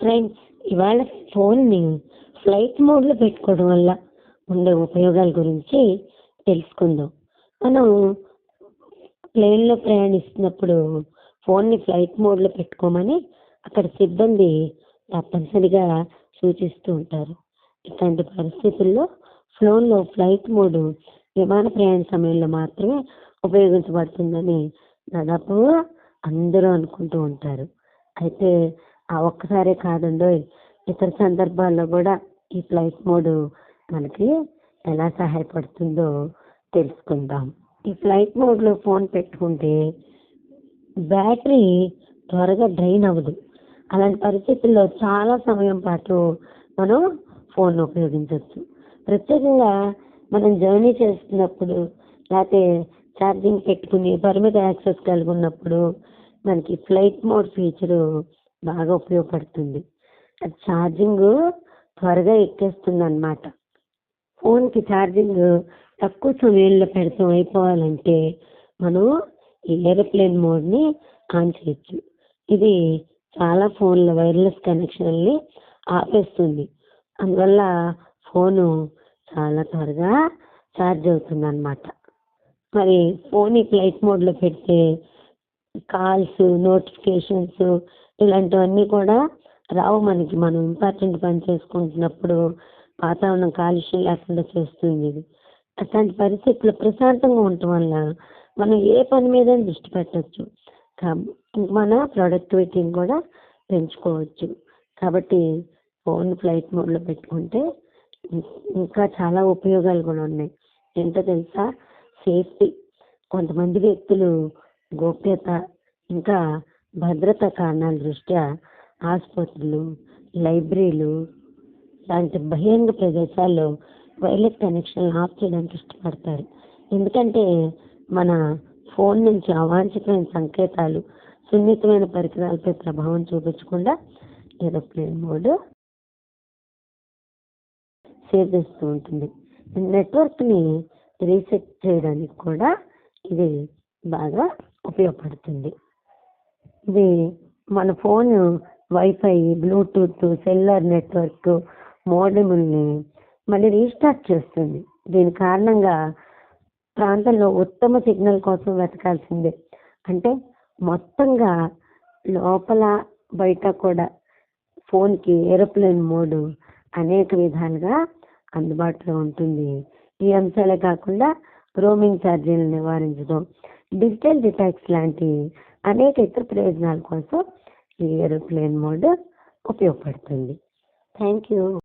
Friends ఇవాళ ఫోన్ని flight మోడ్లో పెట్టుకోవడం వల్ల ఉండే ఉపయోగాల గురించి తెలుసుకుందాం. మనం ప్లేన్లో ప్రయాణిస్తున్నప్పుడు ఫోన్ని ఫ్లైట్ మోడ్లో పెట్టుకోమని అక్కడ సిబ్బంది తప్పనిసరిగా సూచిస్తూ ఉంటారు. ఇట్లాంటి పరిస్థితుల్లో ఫోన్లో ఫ్లైట్ మోడ్ విమాన ప్రయాణ సమయంలో మాత్రమే ఉపయోగించబడుతుందని దాదాపుగా అందరూ అనుకుంటూ ఉంటారు. అయితే ఆ ఒక్కసారే కాదండోయ్ ఇతర సందర్భాల్లో కూడా ఈ ఫ్లైట్ మోడ్ మనకి ఎలా సహాయపడుతుందో తెలుసుకుందాం. ఈ ఫ్లైట్ మోడ్లో ఫోన్ పెట్టుకుంటే బ్యాటరీ త్వరగా డ్రైన్ అవ్వదు. అలాంటి పరిస్థితుల్లో చాలా సమయం పాటు మనం ఫోన్ ఉపయోగించవచ్చు. ప్రత్యేకంగా మనం జర్నీ చేస్తున్నప్పుడు లేకపోతే ఛార్జింగ్ పెట్టుకుని పరిమిత యాక్సెస్ కలిగి ఉన్నప్పుడు మనకి ఫ్లైట్ మోడ్ ఫీచరు బాగా ఉపయోగపడుతుంది. అది ఛార్జింగ్ త్వరగా ఎక్కేస్తుంది అనమాట ఫోన్కి ఛార్జింగ్ తక్కువ సమయంలో పెడతాం అయిపోవాలంటే మనం ఈ ఏరోప్లేన్ మోడ్ని ఆన్ చేయొచ్చు. ఇది చాలా ఫోన్ల వైర్లెస్ కనెక్షన్ని ఆపేస్తుంది. అందువల్ల ఫోను చాలా త్వరగా ఛార్జ్ అవుతుంది అనమాట మరి ఫోన్ ఈ ఫ్లైట్ మోడ్లో పెడితే కాల్స్ నోటిఫికేషన్స్ ఇలాంటివన్నీ కూడా రావు మనకి. మనం ఇంపార్టెంట్ పని చేసుకుంటున్నప్పుడు వాతావరణం కాలుష్యం లేకుండా చేస్తుంది ఇది అట్లాంటి పరిస్థితుల్లో ప్రశాంతంగా ఉండటం వల్ల మనం ఏ పని మీద దృష్టి పెట్టచ్చు. మన ప్రొడక్టివిటీని కూడా పెంచుకోవచ్చు. కాబట్టి ఫోన్ ఫ్లైట్ మోడ్లో పెట్టుకుంటే ఇంకా చాలా ఉపయోగాలు కూడా ఉన్నాయి. ఏంటో తెలుసా? సేఫ్టీ. కొంతమంది వ్యక్తులు గోప్యత ఇంకా భద్రతా కారణాల దృష్ట్యా ఆసుపత్రులు లైబ్రరీలు లాంటి బహిరంగ ప్రదేశాల్లో వైర్లెస్ కనెక్షన్ ఆఫ్ చేయడానికి ఇష్టపడతారు. ఎందుకంటే మన ఫోన్ నుంచి అవాంఛితమైన సంకేతాలు సున్నితమైన పరికరాలపై ప్రభావం చూపించకుండా ఏరోప్లేన్ మోడ్ సేవ్ చేస్తూ ఉంటుంది. నెట్వర్క్ని రీసెట్ చేయడానికి కూడా ఇది బాగా ఉపయోగపడుతుంది. ఇది మన phone wifi bluetooth cellular network మోడముల్ని మళ్ళీ రీస్టార్ట్ చేస్తుంది. దీని కారణంగా ప్రాంతంలో ఉత్తమ సిగ్నల్ కోసం వెతకాల్సిందే. అంటే మొత్తంగా లోపల బయట కూడా ఫోన్కి ఏరోప్లేన్ మోడ్ అనేక విధాలుగా అందుబాటులో ఉంటుంది. ఈ అంశాలే కాకుండా రోమింగ్ ఛార్జీలను నివారించడం డిజిటల్ డిటాక్స్ లాంటి అనేక ఇతర ప్రయోజనాల కోసం ఈ ఏరోప్లేన్ మోడ్ ఉపయోగపడుతుంది. Thank you